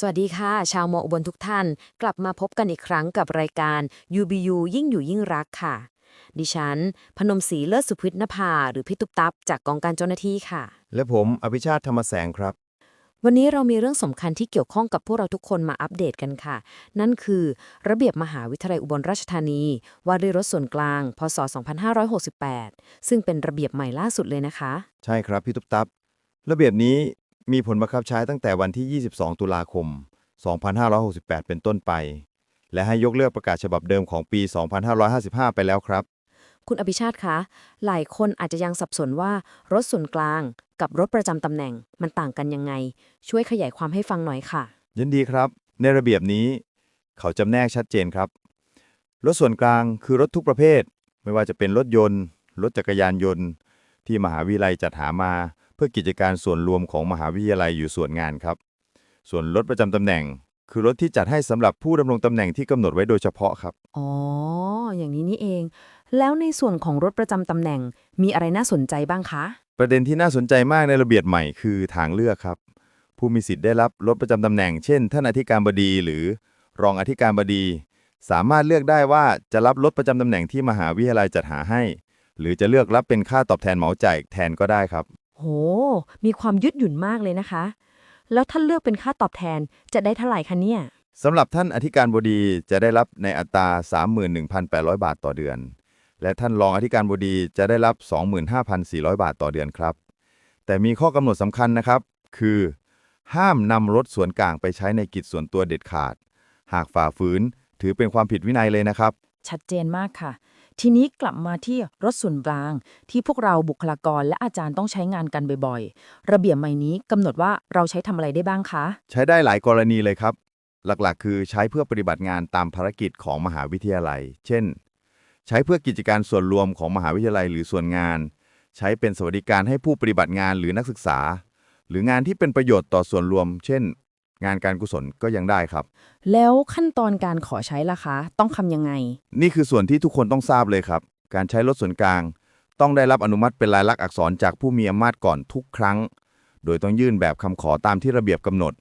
สวัสดีค่ะ ชาวมออุบลทุกท่าน กลับมาพบกันอีกครั้งกับรายการ UBU ยิ่งอยู่ยิ่งรักค่ะ ดิฉัน พนมศรีเลิศสุพิษนภา หรือพี่ตุ๊บตับ จากกองการเจ้าหน้าที่ค่ะ และผมอภิชาติธรรมแสงครับ วันนี้เรามีเรื่องสำคัญที่เกี่ยวข้องกับพวกเราทุกคนมาอัปเดตกันค่ะ นั่นคือ ระเบียบมหาวิทยาลัยอุบลราชธานี ว่าด้วยรถส่วนกลาง พศ 2568 ซึ่งเป็นระเบียบใหม่ล่าสุดเลยนะคะ ใช่ครับพี่ตุ๊บตับ ระเบียบนี้ มีผลบังคับใช้ตั้งแต่วันที่ 22 ตุลาคม 2568 เป็นต้นไป และให้ยกเลิกประกาศฉบับเดิมของปี 2555 ไปแล้วครับ คุณอภิชาติคะ หลายคนอาจจะยังสับสนว่ารถส่วนกลางกับรถประจำตำแหน่งมันต่างกันยังไง ช่วยขยายความให้ฟังหน่อยค่ะ ยินดีครับ ในระเบียบนี้ เขาจำแนกชัดเจนครับ รถส่วนกลางคือรถทุกประเภท ไม่ว่าจะเป็นรถยนต์ รถจักรยานยนต์ ที่มหาวิทยาลัยจัดหามาเพื่อกิจการส่วนรวมของมหาวิทยาลัยอยู่ส่วนงานครับ ส่วนรถประจำตำแหน่ง คือรถที่จัดให้สำหรับผู้ดำรงตำแหน่งที่กำหนดไว้โดยเฉพาะครับ อ๋อ อย่างนี้นี่เอง แล้วในส่วนของรถประจำตำแหน่งมีอะไรน่าสนใจบ้างคะ ประเด็นที่น่าสนใจมากในระเบียบใหม่คือทางเลือกครับ ผู้มีสิทธิ์ได้รับรถประจำตำแหน่ง เช่น ท่านอธิการบดีหรือ รองอธิการบดี สามารถเลือกได้ว่าจะรับรถประจำตำแหน่งที่มหาวิทยาลัยจัดหาให้ หรือจะเลือกรับเป็นค่าตอบแทนเหมาจ่ายแทนก็ได้ครับ โห มีความยืดหยุ่นมากเลยนะคะ แล้วถ้าเลือกเป็นค่าตอบแทนจะได้เท่าไหร่คะเนี่ย สำหรับท่านอธิการบดีจะได้รับในอัตรา 31,800 บาทต่อเดือน และท่านรองอธิการบดีจะได้รับ 25,400 บาทต่อเดือนครับ แต่มีข้อกำหนดสำคัญนะครับ คือ ห้ามนำรถส่วนกลางไปใช้ในกิจส่วนตัวเด็ดขาด หากฝ่าฝืนถือเป็นความผิดวินัยเลยนะครับ ชัดเจนมากค่ะ ทีนี้กลับมาที่รถส่วนกลาง ที่พวกเราบุคลากรและอาจารย์ต้องใช้งานกันบ่อยๆ ระเบียบใหม่นี้กำหนดว่าเราใช้ทำอะไรได้บ้างคะ ใช้ได้หลายกรณีเลยครับ หลักๆ คือใช้เพื่อปฏิบัติงานตามภารกิจของมหาวิทยาลัย เช่น ใช้เพื่อกิจการส่วนรวมของมหาวิทยาลัยหรือส่วนงาน ใช้เป็นสวัสดิการให้ผู้ปฏิบัติงานหรือนักศึกษา หรืองานที่เป็นประโยชน์ต่อส่วนรวม เช่น งานการกุศลก็ยังได้ครับ แล้วขั้นตอนการขอใช้ล่ะคะ ต้องทำยังไง นี่คือส่วนที่ทุกคนต้องทราบเลยครับ การใช้รถส่วนกลาง ต้องได้รับอนุมัติเป็นลายลักษณ์อักษรจากผู้มีอำนาจก่อนทุกครั้ง โดยต้องยื่นแบบคำขอตามที่ระเบียบกำหนด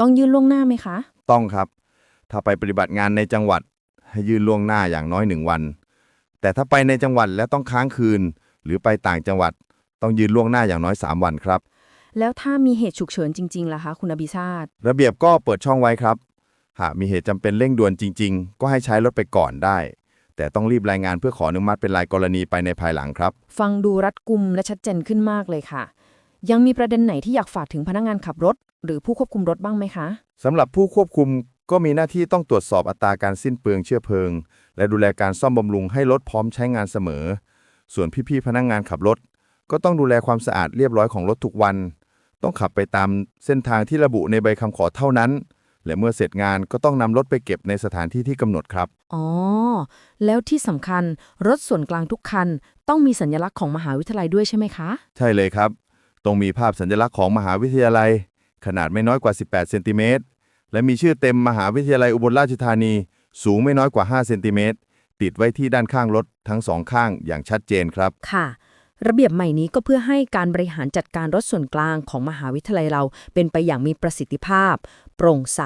ต้องยื่นล่วงหน้าไหมคะ ต้องครับ ถ้าไปปฏิบัติงานในจังหวัด ให้ยื่นล่วงหน้าอย่างน้อยหนึ่งวัน แต่ถ้าไปในจังหวัดและต้องค้างคืน หรือไปต่างจังหวัด ต้องยื่นล่วงหน้าอย่างน้อย 3 วันครับ แล้วถ้ามีเหตุฉุกเฉินจริงๆล่ะคะ คุณอภิชาติ ระเบียบก็เปิดช่องไว้ครับ หากมีเหตุจำเป็นเร่งด่วนจริง ๆ ก็ให้ใช้รถไปก่อนได้ แต่ต้องรีบรายงานเพื่อขออนุมัติเป็นรายกรณีไปในภายหลังครับ ฟังดูรัดกุมและชัดเจนขึ้นมากเลยค่ะ ยังมีประเด็นไหนที่อยากฝากถึงพนักงานขับรถ หรือผู้ควบคุมรถบ้างไหมคะ สำหรับผู้ควบคุมก็มีหน้าที่ต้องตรวจสอบอัตราการสิ้นเปลืองเชื้อเพลิง และดูแลการซ่อมบำรุงให้รถพร้อมใช้งานเสมอ ส่วนพี่ๆพนักงานขับรถ ก็ต้องดูแลความสะอาดเรียบร้อยของรถทุกวัน ต้องขับไปตามเส้นทางที่ระบุในใบคำขอเท่านั้น และเมื่อเสร็จงานก็ต้องนำรถไปเก็บในสถานที่ที่กำหนดครับ อ๋อ แล้วที่สำคัญรถส่วนกลางทุกคัน ต้องมีสัญลักษณ์ของมหาวิทยาลัยด้วยใช่ไหมคะ ใช่เลยครับต้องมีภาพสัญลักษณ์ของมหาวิทยาลัย ขนาดไม่น้อยกว่า 18 เซนติเมตร และมีชื่อเต็มมหาวิทยาลัยอุบลราชธานี สูงไม่น้อยกว่า 5 เซนติเมตร ติดไว้ที่ด้านข้างรถทั้งสองข้างอย่างชัดเจนครับ ค่ะ ระเบียบใหม่นี้ก็เพื่อให้การบริหารจัดการรถส่วนกลางของมหาวิทยาลัยเรา เป็นไปอย่างมีประสิทธิภาพ โปร่งใส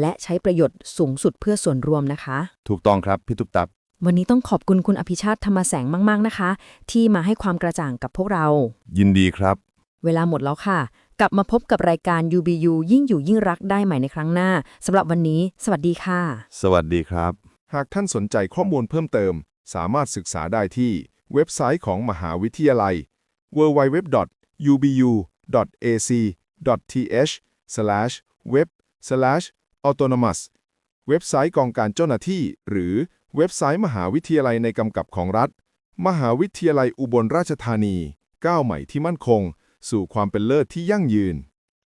และใช้ประโยชน์สูงสุดเพื่อส่วนรวมนะคะ ถูกต้องครับพี่ตุ๊บตับ วันนี้ต้องขอบคุณคุณอภิชาติธรรมแสงมาก ๆ นะคะ ที่มาให้ความกระจ่างกับพวกเรา ยินดีครับ เวลาหมดแล้วค่ะ กลับมาพบกับรายการ UBU ยิ่งอยู่ยิ่งรักได้ใหม่ในครั้งหน้าสำหรับวันนี้ สวัสดีค่ะ สวัสดีครับ หากท่านสนใจข้อมูลเพิ่มเติม สามารถศึกษาได้ที่ เว็บไซต์ของมหาวิทยาลัย www.ubu.ac.th/web/autonomous เว็บไซต์กองการเจ้าหน้าที่ หรือเว็บไซต์มหาวิทยาลัยในกำกับของรัฐ มหาวิทยาลัยอุบลราชธานี ก้าวใหม่ที่มั่นคง สู่ความเป็นเลิศที่ยั่งยืน